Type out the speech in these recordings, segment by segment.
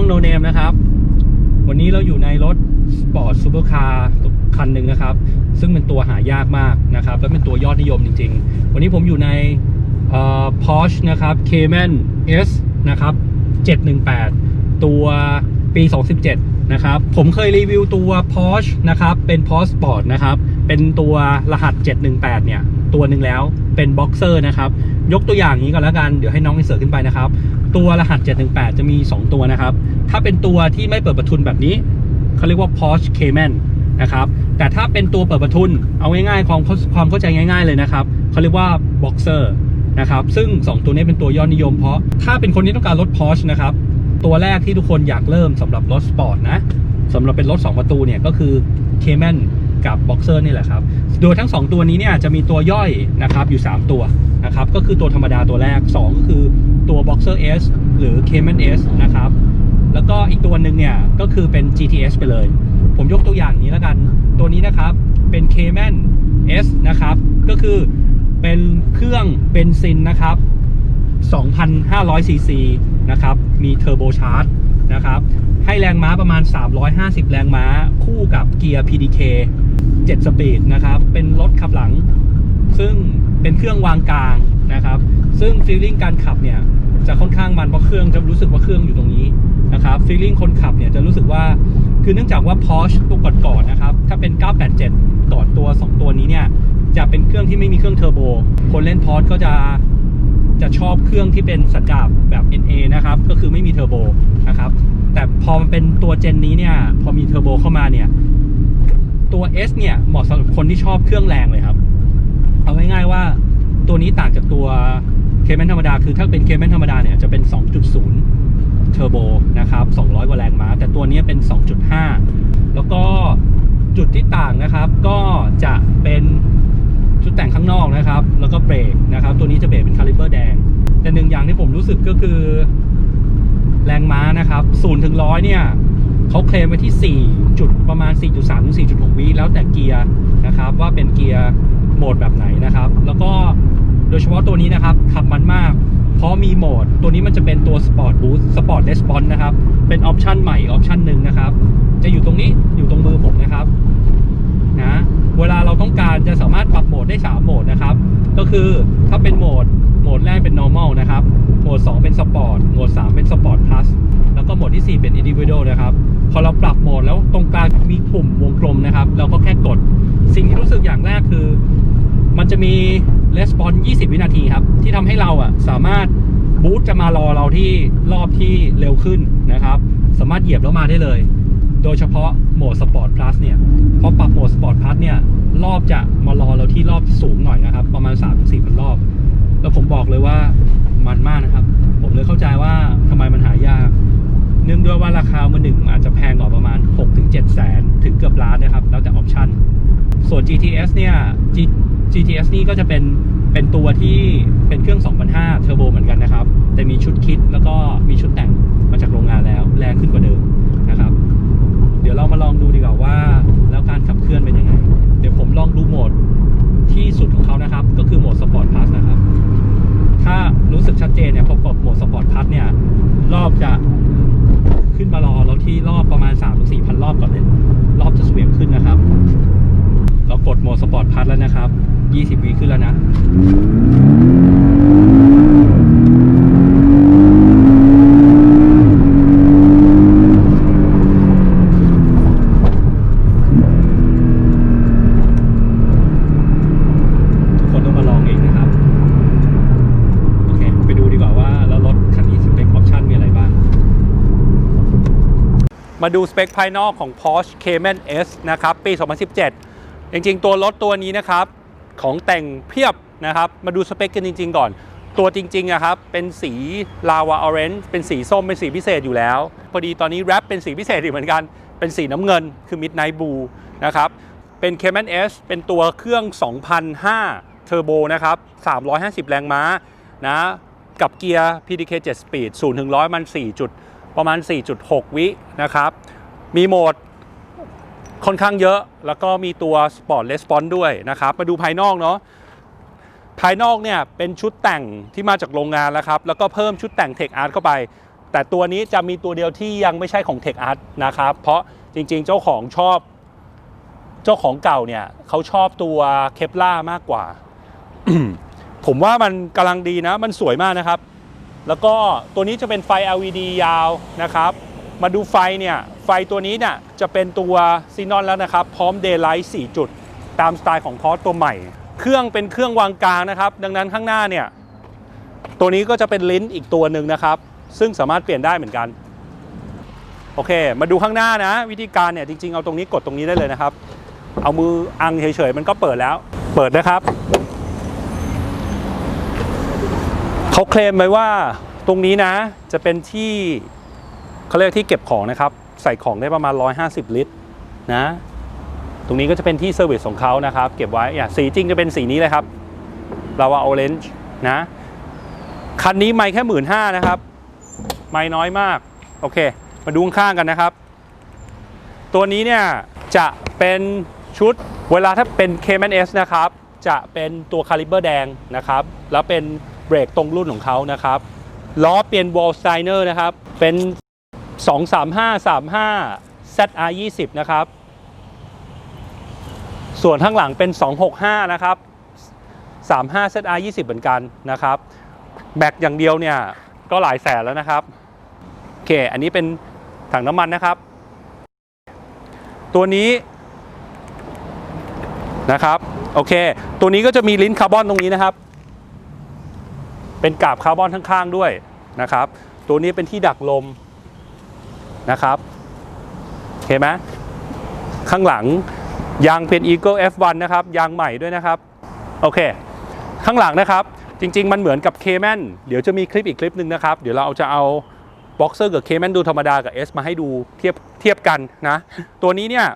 องโนเนมนะครับ วันนี้เราอยู่ในรถสปอร์ตซูเปอร์คาร์คันหนึ่งนะครับ ซึ่งเป็นตัวหายากมากนะครับ และเป็นตัวยอดนิยมจริง ๆ วันนี้ผมอยู่ในเอ่อ Porsche นะครับ Cayman S นะครับ 718 ตัว ปี 2017 นะครับ ผมเคยรีวิวตัว Porsche นะครับ เป็น Porsche Sport นะครับ เป็นตัวรหัส 718 เนี่ย ตัวหนึ่งแล้ว เป็น Boxer นะครับ ยกตัวอย่างนี้ก่อนแล้วกัน เดี๋ยวให้น้องอินเสิร์ตขึ้นไปนะครับ ตัวรหัส 718 จะมี 2 ตัวนะครับ ถ้าเป็นตัวที่ไม่เปิดประทุนแบบนี้ เขาเรียกว่า Porsche Cayman นะครับ แต่ถ้าเป็นตัวเปิดประทุน เอาง่ายๆ ความเข้าความเข้าใจง่าย ๆ เลยนะครับ เขาเรียกว่า Boxer นะครับ ซึ่ง 2 ตัวนี้เป็นตัว ยอดนิยม เพราะ ถ้าเป็นคนที่ต้องการรถ Porsche นะครับ ตัวแรกที่ทุกคนอยากเริ่มสำหรับรถสปอร์ตนะสำหรับเป็นรถ 2 ประตูเนี่ยก็คือ Cayman กับ Boxer นี่แหละครับ โดยทั้ง 2 ตัวนี้เนี่ยจะมีตัวย่อยนะครับอยู่ 3 ตัวนะครับก็คือตัวธรรมดาตัวแรก 2 ก็คือตัว Boxer S หรือ Cayman S นะครับแล้วก็อีกตัวหนึ่งเนี่ยก็คือเป็น GTS ไปเลย ผมยกตัวอย่างนี้แล้วกัน ตัวนี้นะครับเป็น Cayman S นะครับก็คือเป็นเครื่องเบนซินนะครับ 2,500ซีซี นะครับ มีเทอร์โบชาร์จนะครับ ให้แรงม้าประมาณ 350 แรงม้า คู่กับเกียร์ PDK 7 สปีดนะครับ เป็นรถขับหลัง ซึ่งเป็นเครื่องวางกลางนะครับ ซึ่งฟีลลิ่งการขับเนี่ย จะค่อนข้างมันเพราะเครื่องจะรู้สึกว่าเครื่องอยู่ตรงนี้นะครับฟีลลิ่งคนขับเนี่ยจะรู้สึกว่าคือเนื่องจากว่า Porsche ตัวก่อนๆนะครับ ถ้าเป็น 987 ก่อนตัว 2 ตัวนี้เนี่ย จะเป็นเครื่องที่ไม่มีเครื่องเทอร์โบ คนเล่น Porsche ก็จะ จะชอบเครื่องที่เป็นสันดาปแบบ NA นะครับ ก็คือไม่มีเทอร์โบนะครับ แต่พอมันเป็นตัวเจนนี้เนี่ย พอมีเทอร์โบเข้ามาเนี่ย ตัว S เนี่ย เหมาะสำหรับคนที่ชอบเครื่องแรงเลยครับ เอาง่ายๆว่าตัวนี้ต่างจากตัวเคแมนธรรมดา คือถ้าเป็นเคแมนธรรมดาเนี่ย จะเป็น 2.0 เทอร์โบนะครับ 200 กว่าแรงม้า แต่ตัวนี้เป็น 2.5 แล้วก็จุดที่ต่างนะครับ ก็จะเป็น ชุดแต่งข้างนอกนะครับ แล้วก็เบรกนะครับ ตัวนี้จะเบรกเป็นคาลิเบอร์แดง แต่หนึ่งอย่างที่ผมรู้สึกก็คือ แรงม้านะครับ0ถึง100เนี่ยเขาเคลมไว้ที่ 4 จุดประมาณ 4.3 ถึง 4.6 วิแล้วแต่เกียร์นะครับ ว่าเป็นเกียร์โหมดแบบไหนนะครับ แล้วก็โดยเฉพาะตัวนี้นะครับ ขับมันมาก เพราะมีโหมด ตัวนี้มันจะเป็นตัว Sport Boost Sport Response นะครับ เป็นออปชันใหม่ออปชันหนึ่งนะครับ จะอยู่ตรงนี้อยู่ตรงมือผมนะครับ นะเวลาเราต้องการจะสามารถปรับโหมดได้ 3 โหมดนะครับ ก็คือถ้าเป็นโหมดโหมดแรกเป็น normal นะครับ โหมด 2 เป็น sport โหมด 3 เป็น sport plus แล้วก็โหมดที่ 4 เป็น individual นะครับ พอเราปรับโหมดแล้วตรงกลางมีปุ่มวงกลมนะครับ เราก็แค่กด สิ่งที่รู้สึกอย่างแรกคือ มันจะมี response 20 วินาทีครับ ที่ทำให้เราอะสามารถบูตจะมารอเราที่รอบที่เร็วขึ้นนะครับ สามารถเหยียบแล้วมาได้เลย โดยเฉพาะโหมด Sport Plus เนี่ยพอปรับโหมด Sport Plus เนี่ยรอบจะมารอเราที่รอบสูงหน่อยนะครับ ประมาณ 3-4พันรอบ แล้วผมบอกเลยว่ามันมากนะครับ ผมเลยเข้าใจว่าทำไมมันหายาก เนื่องด้วยว่าราคามือหนึ่งอาจจะแพงกว่าประมาณ 6-7แสนถึงเกือบล้านนะครับ แล้วแต่ออปชั่นส่วน GTS เนี่ย G- GTS นี่ก็จะเป็นเป็นตัวที่เป็นเครื่อง 2,500เทอร์โบเหมือนกันนะครับ แต่มีชุดคิดแล้วก็มีชุดแต่งมาจากโรงงานแล้ว แรงขึ้นกว่าเดิม รอบจะขึ้นมารอเราที่รอบประมาณ3-4พันรอบก่อนเลย รอบจะสวียงขึ้นนะครับ เรากดโหมดสปอร์ตพัทแล้วนะครับ 20วิขึ้นแล้วนะ ทุกคนต้องมาลองเองนะครับ โอเค ไปดูดีกว่าว่า แล้วรถคันนี้สเปคออปชั่นมีอะไรบ้าง มาดูสเปคภายนอกของ Porsche Cayman S นะครับ ปี 2017 จริงๆ ตัวรถตัวนี้นะครับ ของแต่งเพียบนะครับ มาดูสเปคกันจริง ๆ ก่อน ตัวจริงๆอะครับ เป็นสีลาวาออเรนจ์เป็นสีส้ม เป็นสีพิเศษอยู่แล้ว พอดีตอนนี้แรปเป็นสีพิเศษอีกเหมือนกัน เป็นสีน้ำเงินคือ Midnight Blue นะครับ เป็น Cayman S เป็นตัวเครื่อง 2005 เทอร์โบนะครับ 350 แรงม้านะ กับเกียร์ PDK 7 Speed 0-100 มัน4จุด ประมาณ 4.6 วินะครับ มีโหมดค่อนข้างเยอะ แล้วก็มีตัว Sport Response ด้วยนะครับ มาดูภายนอกเนาะภายนอกเนี่ยเป็นชุดแต่งที่มาจากโรงงานแล้วครับ แล้วก็เพิ่มชุดแต่ง Tech Art เข้าไป แต่ตัวนี้จะมีตัวเดียวที่ยังไม่ใช่ของ Tech Art นะครับ เพราะจริงๆ เจ้าของชอบ เจ้าของเก่าเนี่ยเขาชอบตัวเคปล่ามากกว่า ผมว่ามันกำลังดีนะ มันสวยมากนะครับ แล้วก็ตัวนี้จะเป็นไฟ LED ยาวนะครับ มาดูไฟเนี่ย ไฟตัวนี้เนี่ยจะเป็นตัวซีนอนแล้วนะครับ พร้อม Daylight 4 จุด ตามสไตล์ของพอสตัวใหม่ เครื่องเป็นเครื่องวางกลางนะครับ ดังนั้นข้างหน้าเนี่ย ตัวนี้ก็จะเป็นลิ้นอีกตัวหนึ่งนะครับ ซึ่งสามารถเปลี่ยนได้เหมือนกัน โอเค มาดูข้างหน้านะ วิธีการเนี่ยจริงๆเอาตรงนี้กดตรงนี้ได้เลยนะครับ เอามืออังเฉยๆมันก็เปิดแล้ว เปิดนะครับ เขาเคลมไว้ว่าตรงนี้นะจะเป็นที่เขาเรียกที่เก็บของนะครับ ใส่ของได้ประมาณ 150 ลิตรนะ ตรงนี้ก็จะเป็นที่เซอร์วิสของเขานะครับ เก็บไว้อย่าสีจริงจะเป็นสีนี้เลยครับลาวาออเรนจ์นะ คันนี้ไม่แค่หมื่นห้านะครับ ไม่น้อยมาก โอเค มาดูข้างกันนะครับ ตัวนี้เนี่ยจะเป็นชุดเวลาถ้าเป็น Cayman S นะครับ จะเป็นตัวคาลิเบอร์แดงนะครับ แล้วเป็น เบรกตรงรุ่นของเขานะครับล้อเปลี่ยน Wall s t i n e r นะครับ เป็น 235 35 ZR 20นะครับ ส่วนข้างหลังเป็น 265 นะครับ 35 ZR 20เหมือนกันนะครับ แบกอย่างเดียวเนี่ย ก็หลายแสนแล้วนะครับ โอเค อันนี้เป็นถังน้ำมันนะครับ ตัวนี้นะครับ โอเค ตัวนี้ก็จะมีลิ้นคาร์บอนตรงนี้นะครับ เป็นกาบคาร์บอนข้างๆด้วยนะครับ ตัวนี้เป็นที่ดักลมนะครับ เห็นไหมข้างหลังยางเป็น Eagle F1 นะครับ ยางใหม่ด้วยนะครับ โอเค ข้างหลังนะครับ จริง ๆ มันเหมือนกับ Cayman เดี๋ยวจะมีคลิปอีกคลิปหนึ่งนะครับ เดี๋ยวเราจะเอาบ็อกเซอร์กับ Cayman ดูธรรมดากับ S มาให้ดูเทียบเทียบกันนะ ตัวนี้เนี่ย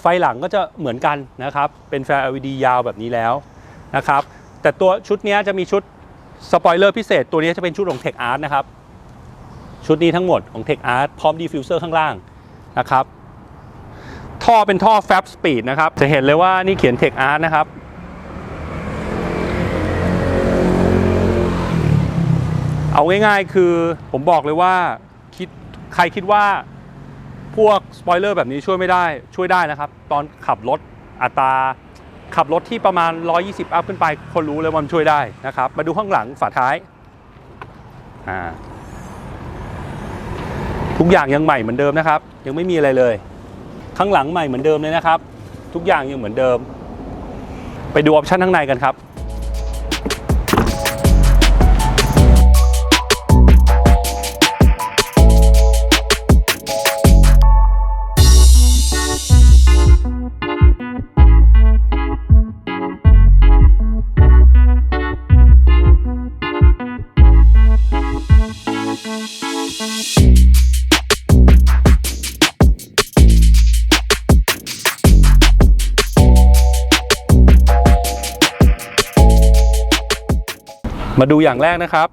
ไฟหลังก็จะเหมือนกันนะครับ เป็นไฟ LED ยาวแบบนี้แล้วนะครับ แต่ตัวชุดนี้จะมีชุด สปอยเลอร์พิเศษตัวนี้จะเป็นชุดของ Tech Art นะครับ ชุดนี้ทั้งหมดของ Tech Art พร้อมดีฟิวเซอร์ข้างล่างนะครับ ท่อเป็นท่อ Fab Speed นะครับ จะเห็นเลยว่านี่เขียน Tech Art นะครับ เอาง่ายๆคือผมบอกเลยว่าคิดใครคิดว่าพวกสปอยเลอร์แบบนี้ช่วยไม่ได้ช่วยได้นะครับ ตอนขับรถอัตรา ขับรถที่ประมาณ 120 อัพขึ้นไป คนรู้เลยว่ามันช่วยได้นะครับ มาดูข้างหลังฝาท้ายอ่าทุกอย่างยังใหม่เหมือนเดิมนะครับ ยังไม่มีอะไรเลย ข้างหลังใหม่เหมือนเดิมเลยนะครับ ทุกอย่างยังเหมือนเดิม ไปดูออปชันข้างในกันครับ มาดูอย่างแรกนะครับ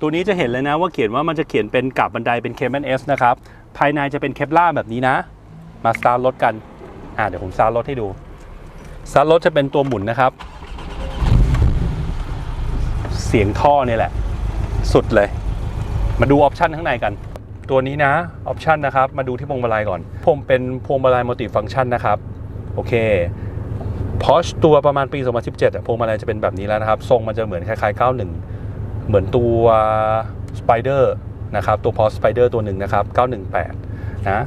ตัวนี้จะเห็นเลยนะว่าเขียนว่ามันจะเขียนเป็นกับบันไดเป็น Cayman S นะครับ ภายในจะเป็นเคปล่าแบบนี้นะ มาสตาร์ทรถกัน อ่าเดี๋ยวผมสตาร์ทรถให้ดูสตาร์ทรถจะเป็นตัวหมุนนะครับ เสียงท่อเนี่ยแหละ สุดเลย มาดูออปชันข้างในกัน ตัวนี้นะออปชันนะครับ มาดูที่พวงมาลัยก่อน ผมเป็นพวงมาลัยมัลติฟัง c t ชันนะครับ โอเค พอชตัวประมาณปี 2017อะพวงมาลัยจะเป็นแบบนี้แล้วนะครับ ทรงมันจะเหมือนคล้ายๆ 91 เหมือนตัว Spider นะครับตัวพอ Spider ตัวหนึ่งนะครับ 918 นะ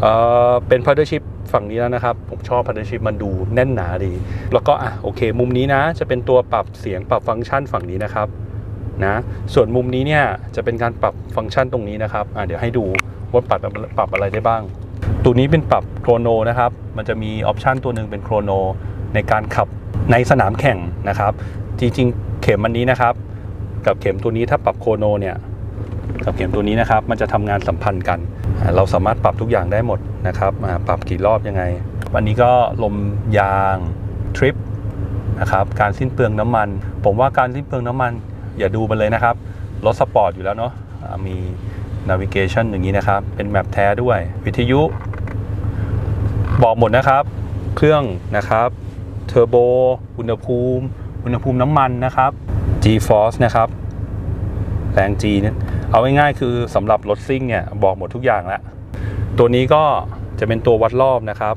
เออเป็น partnership ฝั่งนี้แล้วนะครับ ผมชอบ partnership มันดูแน่นหนาดี แล้วก็อะโอเค มุมนี้นะ จะเป็นตัวปรับเสียงปรับฟังก์ชันฝั่งนี้นะครับนะส่วนมุมนี้เนี่ยจะเป็นการปรับฟังก์ชันตรงนี้นะครับอะเดี๋ยวให้ดูว่าปรับปรับอะไรได้บ้าง ตัวนี้เป็นปรับโครโนนะครับ มันจะมีออปชันตัวหนึ่งเป็นโครโน ในการขับในสนามแข่งนะครับ จริงๆ เข็มอันนี้นะครับ กับเข็มตัวนี้ถ้าปรับโคโนเนี่ยกับเข็มตัวนี้นะครับมันจะทำงานสัมพันธ์กัน เราสามารถปรับทุกอย่างได้หมดนะครับปรับกี่รอบยังไง วันนี้ก็ลมยางทริปนะครับการสิ้นเปลืองน้ำมัน ผมว่าการสิ้นเปลืองน้ำมัน อย่าดูมันเลยนะครับรถสปอร์ตอยู่แล้วเนาะมีนาวิเกชันอย่างนี้นะครับ เป็นแมปแท้ด้วย วิทยุ บอกหมดนะครับ เครื่องนะครับ เทอร์โบอุณหภูมิ อุณหภูมิน้ำมันนะครับ G-Force นะครับ แรง G เนี่ยเอาง่ายๆคือสำหรับรถซิ่งเนี่ย บอกหมดทุกอย่างแล้วตัวนี้ก็จะเป็นตัววัดรอบนะครับ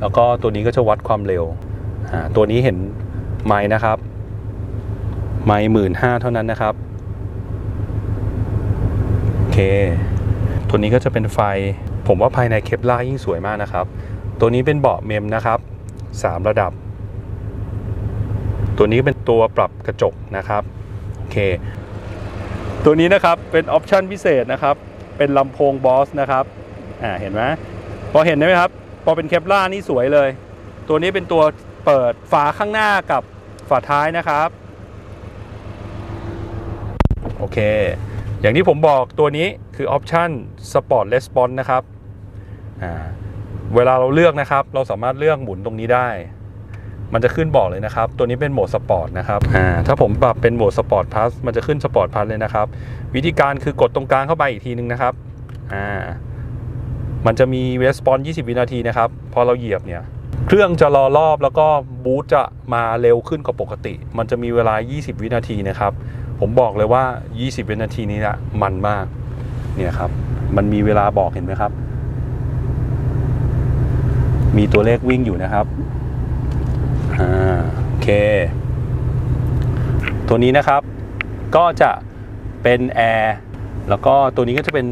แล้วก็ตัวนี้ก็จะวัดความเร็ว ตัวนี้เห็นไม้นะครับ ไม้หมื่นห้าเท่านั้นนะครับ โอเค ตัวนี้ก็จะเป็นไฟ ผมว่าภายในเคปล่ายิ่งสวยมากนะครับ ตัวนี้เป็นเบาะเมมนะครับ 3 ระดับ ตัวนี้เป็นตัวปรับกระจกนะครับโอเคตัวนี้นะครับเป็นออปชันพิเศษนะครับ เป็นลำโพงบอสนะครับอ่าเห็นไหมพอเห็นไหมครับ พอเป็นเคปล่านี่สวยเลย ตัวนี้เป็นตัวเปิดฝาข้างหน้ากับฝาท้ายนะครับโอเค อย่างที่ผมบอกตัวนี้คือออปชัน Sport Response นะครับอ่า เวลาเราเลือกนะครับ เราสามารถเลือกหมุนตรงนี้ได้ มันจะขึ้นบอกเลยนะครับ ตัวนี้เป็นโหมดสปอร์ตนะครับอ่าถ้าผมปรับเป็นโหมดสปอร์ตพลัสมันจะขึ้นสปอร์ตพลัสเลยนะครับ วิธีการคือกดตรงกลางเข้าไปอีกทีนึงนะครับอ่ามันจะมีเ e สปอน20 วินาทีนะครับ พอเราเหยียบเนี่ยเครื่องจะรอรอบแล้วก็บูตจะมาเร็วขึ้นกว่าปกติ มันจะมีเวลา 20 วินาทีนะครับ ผมบอกเลยว่า 20 วินาทีนี้นะมันมาก เนี่ยครับ มันมีเวลาบอกเห็นไหมครับ มีตัวเลขวิ่งอยู่นะครับอ่าโอเค ตัวนี้นะครับก็จะเป็นแอร์แล้วก็ตัวนี้ก็จะเป็น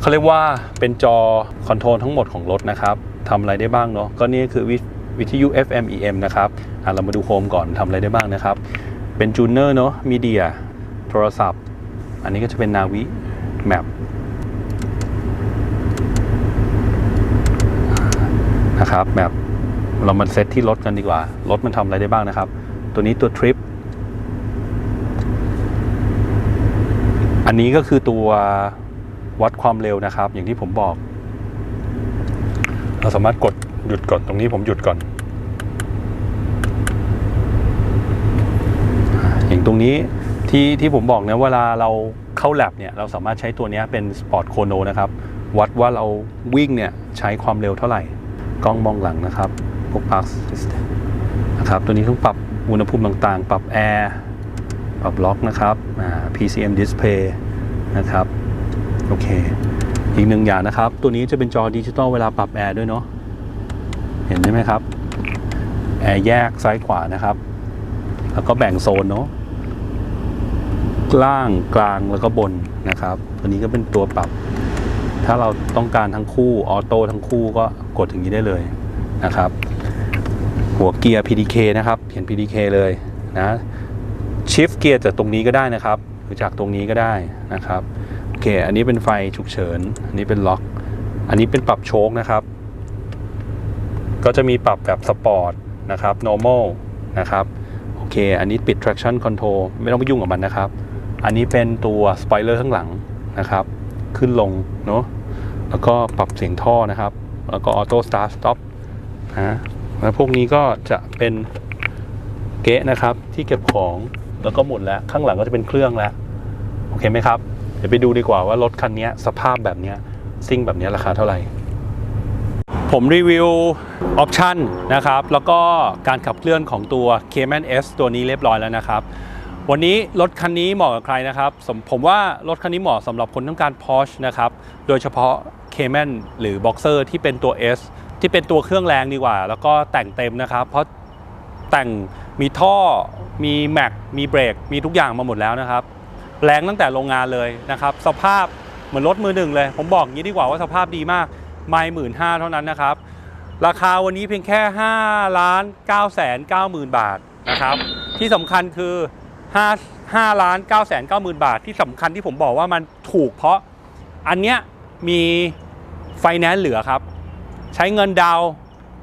เขาเรียกว่าเป็นจอคอนโทรลทั้งหมดของรถนะครับทำอะไรได้บ้างเนาะก็นี่คือวิวทยุ FM EM นะครับอะเรามาดูโฮมก่อนทำอะไรได้บ้างนะครับ เป็นจูเนอร์เนาะมีเดียโทรศัพท์ อันนี้ก็จะเป็นนาวิแมป นะครับแมปเรามาเซตที่รถกันดีกว่า รถมันทำอะไรได้บ้างนะครับ ตัวนี้ตัวทริปอันนี้ก็คือตัววัดความเร็วนะครับ อย่างที่ผมบอก เราสามารถกดหยุดก่อนตรงนี้ผมหยุดก่อน อย่างตรงนี้ที่ที่ผมบอกนะเวลาเราเข้าแลบเนี่ย เราสามารถใช้ตัวนี้เป็น Sport Chrono นะครับ วัดว่าเราวิ่งเนี่ยใช้ความเร็วเท่าไหร่ กล้องมองหลังนะครับพวก Park System นะครับตัวนี้ต้องปรับอุณหภูมิต่างๆ ปรับแอร์ปรับล็อกนะครับ PCM Display นะครับ โอเค อีกหนึ่งอย่างนะครับ ตัวนี้จะเป็นจอดิจิตอลเวลาปรับแอร์ด้วยเนาะ เห็นใช่ไหมครับ แอร์แยกซ้ายขวานะครับ แล้วก็แบ่งโซนเนาะล่างกลางแล้วก็บนนะครับ ตัวนี้ก็เป็นตัวปรับ ถ้าเราต้องการทั้งคู่ออโต้ทั้งคู่ก็กดอย่างนี้ได้เลยนะครับ หัวเกียร์ PDK นะครับเขียน PDK เลยนะชิฟเกียร์จากตรงนี้ก็ได้นะครับหรือจากตรงนี้ก็ได้นะครับโอเค อันนี้เป็นไฟฉุกเฉิน อันนี้เป็นล็อก อันนี้เป็นปรับโชคนะครับ ก็จะมีปรับแบบสปอร์ตนะครับ normal นะครับโอเค อันนี้ปิด traction control ไม่ต้องไปยุ่งกับมันนะครับ อันนี้เป็นตัวสปอยเลอร์ข้างหลังนะครับ ขึ้นลงเนาะ แล้วก็ปรับเสียงท่อนะครับ แล้วก็ออโต้สตาร์ทสต็อปนะแล้วพวกนี้ก็จะเป็นเกะนะครับที่เก็บของแล้วก็หมดแล้วข้างหลังก็จะเป็นเครื่องแล้ว โอเคไหมครับ เดี๋ยวไปดูดีกว่าว่ารถคันนี้สภาพแบบนี้ซิ่งแบบนี้ราคาเท่าไหร่ ผมรีวิวออปชันนะครับ แล้วก็การขับเคลื่อนของตัว Cayman S ตัวนี้เรียบร้อยแล้วนะครับ วันนี้รถคันนี้เหมาะกับใครนะครับ ผมว่ารถคันนี้เหมาะสำหรับคนต้องการ Porsche นะครับ โดยเฉพาะ m a n หรือ Boxer ที่เป็นตัว S ที่เป็นตัวเครื่องแรงดีกว่า แล้วก็แต่งเต็มนะครับ เพราะแต่งมีท่อมีแม็กมีเบรกมีทุกอย่างมาหมดแล้วนะครับ แรงตั้งแต่โรงงานเลยนะครับ สภาพเหมือนรถมือหนึ่งเลย ผมบอกงี้ดีกว่าว่าสภาพดีมาก ไม่หมื่นห้าเท่านั้นนะครับ ราคาวันนี้เพียงแค่5ล้าน9แสน9หมื่นบาทนะครับ ที่สำคัญคือ5 5ล้าน9แสน9หมื่นบาทที่สำคัญที่ผมบอกว่ามันถูกเพราะอันเนี้ยมี ไฟแนนซ์เหลือครับ ใช้เงินดาว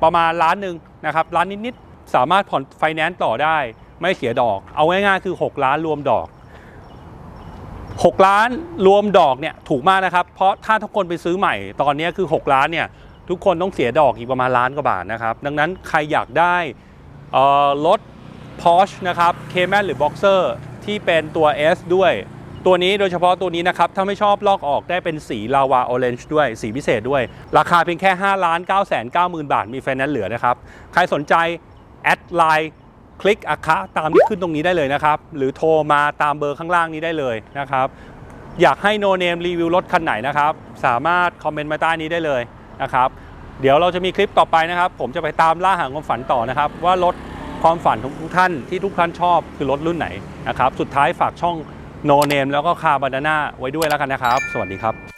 ประมาณล้านหนึ่งนะครับล้านนิดๆ สามารถผ่อนไฟแนนซ์ต่อได้ ไม่เสียดอก เอาง่ายๆคือ 6 ล้านรวมดอก 6 ล้านรวมดอกเนี่ยถูกมากนะครับ เพราะถ้าทุกคนไปซื้อใหม่ตอนนี้คือ 6 ล้านเนี่ยทุกคนต้องเสียดอกอีกประมาณล้านกว่าบาทนะครับ ดังนั้นใครอยากได้รถ Porsche นะครับ Cayman หรือ Boxer ที่เป็นตัว S ด้วย ตัวนี้โดยเฉพาะตัวนี้นะครับ ถ้าไม่ชอบลอกออกได้เป็นสีลาวาออเรนจ์ด้วย สีพิเศษด้วย ราคาเพียงแค่ 5 ล้าน9แสน9หมื่นบาท มีไฟแนนซ์เหลือนะครับ ใครสนใจ แอดไลน์คลิกอาคาตามที่ขึ้นตรงนี้ได้เลยนะครับ หรือโทรมาตามเบอร์ข้างล่างนี้ได้เลยนะครับ อยากให้โนเนมรีวิวรถคันไหนนะครับ สามารถคอมเมนต์มาใต้นี้ได้เลยนะครับ เดี๋ยวเราจะมีคลิปต่อไปนะครับ ผมจะไปตามล่าหาความฝันต่อนะครับ ว่ารถความฝันของทุกท่านที่ทุกท่านชอบคือรถรุ่นไหนนะครับ สุดท้ายฝากช่อง โนเนมแล้วก็คาบานาน่าไว้ด้วยแล้วกันนะครับ สวัสดีครับ